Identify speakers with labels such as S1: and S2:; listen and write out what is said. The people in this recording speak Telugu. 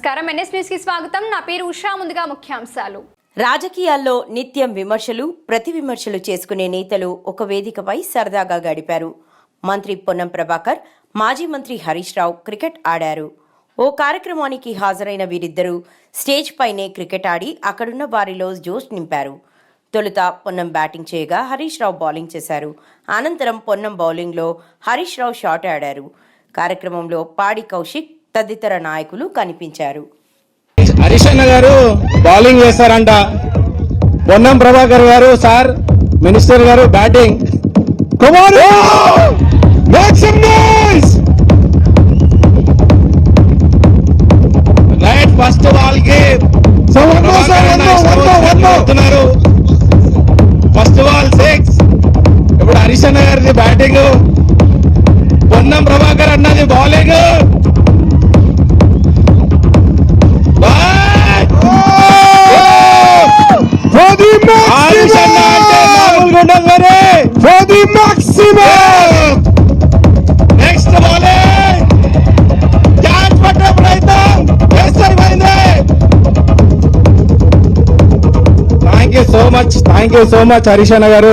S1: నమస్కారం. ఎన్ఎస్ న్యూస్కి స్వాగతం. నా పేరు ఉషా. ముందుగా ముఖ్యాంశాలు.
S2: రాజకీయాల్లో నిత్యం విమర్శలు ప్రతి విమర్శలు చేసుకునే నేతలు ఒక వేదికపై సరదాగా గడిపారు. మంత్రి పొన్నం ప్రభాకర్ మాజీ మంత్రి హరీష్ రావు క్రికెట్ ఆడారు. ఓ కార్యక్రమానికి హాజరైన వీరిద్దరూ స్టేజ్ పైనే క్రికెట్ ఆడి అక్కడున్న వారిలో జోష్ నింపారు. తొలుత పొన్నం బ్యాటింగ్ చేయగా హరీష్ రావు బౌలింగ్ చేశారు. అనంతరం పొన్నం బౌలింగ్లో హరీష్ రావు షాట్ ఆడారు. కార్యక్రమంలో పాడి కౌశిక్ తదితర నాయకులు కనిపించారు.
S3: హరిశన్న గారు bowling వేస్తారంట Ponnam Prabhakar garu sir minister garu batting Kumar! Right first బాల్కి ఫస్ట్ బాల్ సిక్స్ ఇప్పుడు హరిశన్న గారిది బ్యాటింగ్ పొన్నం ప్రభాకర్ అన్నది bowling so much thank you so much Harish అన్న గారు.